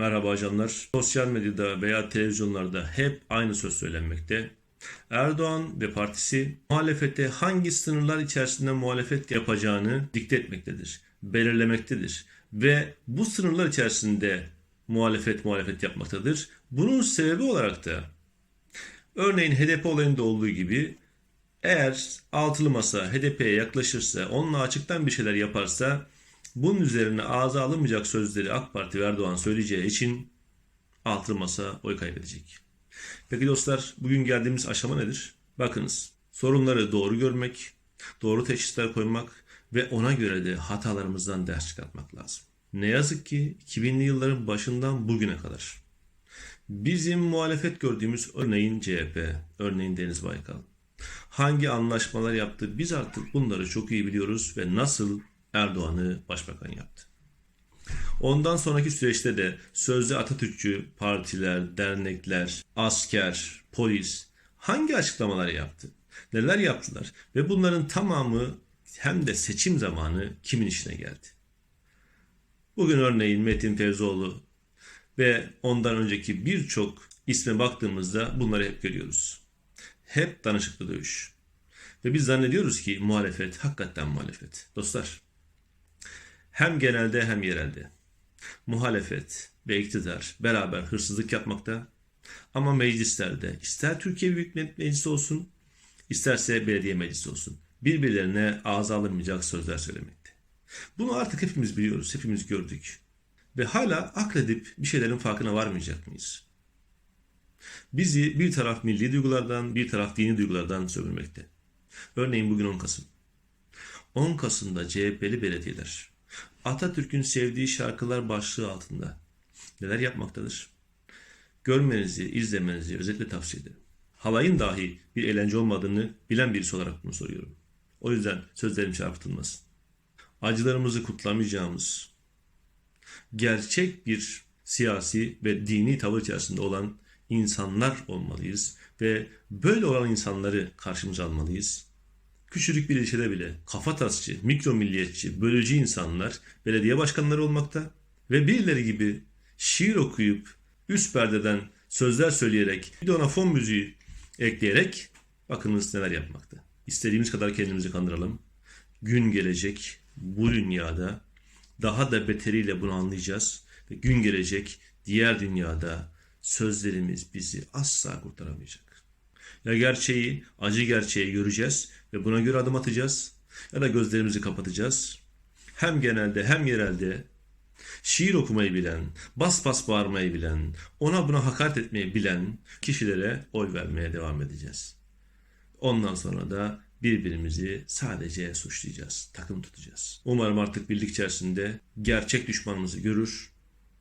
Merhaba ajanlar. Sosyal medyada veya televizyonlarda hep aynı söz söylenmekte. Erdoğan ve partisi muhalefete hangi sınırlar içerisinde muhalefet yapacağını dikte etmektedir, belirlemektedir. Ve bu sınırlar içerisinde muhalefet muhalefet yapmaktadır. Bunun sebebi olarak da örneğin HDP olayında olduğu gibi eğer altılı masa HDP'ye yaklaşırsa, onunla açıktan bir şeyler yaparsa bunun üzerine ağza alınmayacak sözleri AK Parti ve Erdoğan söyleyeceği için altılı masa oy kaybedecek. Peki dostlar bugün geldiğimiz aşama nedir? Bakınız sorunları doğru görmek, doğru teşhisler koymak ve ona göre de hatalarımızdan ders çıkartmak lazım. Ne yazık ki 2000'li yılların başından bugüne kadar bizim muhalefet gördüğümüz örneğin CHP, örneğin Deniz Baykal, hangi anlaşmalar yaptı biz artık bunları çok iyi biliyoruz ve nasıl Erdoğan'ı başbakan yaptı. Ondan sonraki süreçte de sözde Atatürkçü partiler, dernekler, asker, polis hangi açıklamalar yaptı? Neler yaptılar? Ve bunların tamamı hem de seçim zamanı kimin işine geldi? Bugün örneğin Metin Fevzoğlu ve ondan önceki birçok isme baktığımızda bunları hep görüyoruz. Hep danışıklı dövüş. Ve biz zannediyoruz ki muhalefet hakikaten muhalefet. Dostlar hem genelde hem yerelde muhalefet ve iktidar beraber hırsızlık yapmakta. Ama meclislerde ister Türkiye Büyük Millet Meclisi olsun isterse belediye meclisi olsun birbirlerine ağza alınmayacak sözler söylemekte. Bunu artık hepimiz biliyoruz, hepimiz gördük. Ve hala akledip bir şeylerin farkına varmayacak mıyız? Bizi bir taraf milli duygulardan, bir taraf dini duygulardan sömürmekte. Örneğin bugün 10 Kasım. 10 Kasım'da CHP'li belediyeler Atatürk'ün sevdiği şarkılar başlığı altında neler yapmaktadır? Görmenizi, izlemenizi özetle tavsiye ederim. Halayın dahi bir eğlence olmadığını bilen birisi olarak bunu soruyorum. O yüzden sözlerim çarpıtılmasın. Acılarımızı kutlamayacağımız, gerçek bir siyasi ve dini tavır içerisinde olan insanlar olmalıyız ve böyle olan insanları karşımıza almalıyız. Küçücük bir ilçede bile kafa tasçı, mikro milliyetçi, bölücü insanlar belediye başkanları olmakta ve birileri gibi şiir okuyup üst perdeden sözler söyleyerek bir de ona fon müziği ekleyerek bakınız neler yapmakta. İstediğimiz kadar kendimizi kandıralım. Gün gelecek bu dünyada daha da beteriyle bunu anlayacağız ve gün gelecek diğer dünyada sözlerimiz bizi asla kurtaramayacak. Ya gerçeği, acı gerçeği göreceğiz ve buna göre adım atacağız ya da gözlerimizi kapatacağız. Hem genelde hem yerelde şiir okumayı bilen, bas bas bağırmayı bilen, ona buna hakaret etmeyi bilen kişilere oy vermeye devam edeceğiz. Ondan sonra da birbirimizi sadece suçlayacağız, takım tutacağız. Umarım artık birlik içerisinde gerçek düşmanımızı görür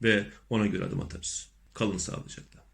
ve ona göre adım atarız. Kalın sağlıcakla.